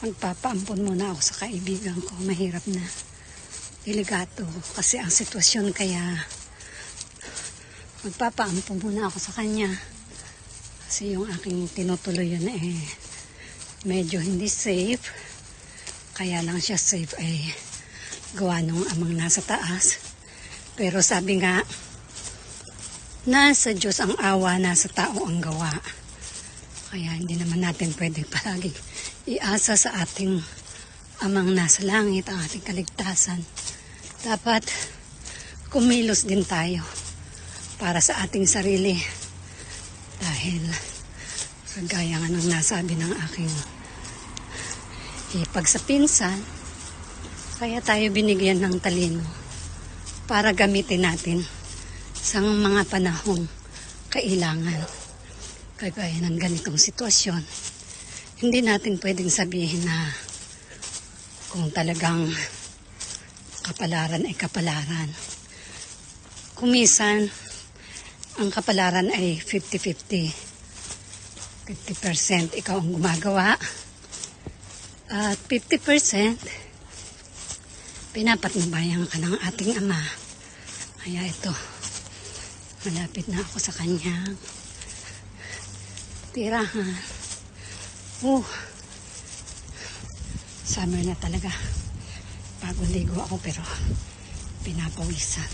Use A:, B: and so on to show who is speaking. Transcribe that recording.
A: Magpapaampon muna ako sa kaibigan ko. Mahirap na. Delegato. Kasi ang sitwasyon kaya magpapaampon muna ako sa kanya. Kasi yung aking tinutuloy yun eh medyo hindi safe. Kaya lang siya safe ay gawa nung amang nasa taas. Pero sabi nga, nasa Diyos ang awa, nasa tao ang gawa. Kaya hindi naman natin pwede palagi iasa sa ating amang nasa langit, ang ating kaligtasan. Dapat kumilos din tayo para sa ating sarili. Dahil kagaya nga ng nasabi ng aking ipag sa pinsan, kaya tayo binigyan ng talino para gamitin natin sa mga panahong kailangan. Kagaya ng ganitong sitwasyon, hindi natin pwedeng sabihin na kung talagang kapalaran ay kapalaran. Kumisan, ang kapalaran ay 50-50. 50% ikaw ang gumagawa at 50% pinapatnubayan ka ng ating ama. Kaya ito, malapit na ako sa kanyang tirahan. Uh, summer na talaga. Bagong ligo ako pero pinapawisan.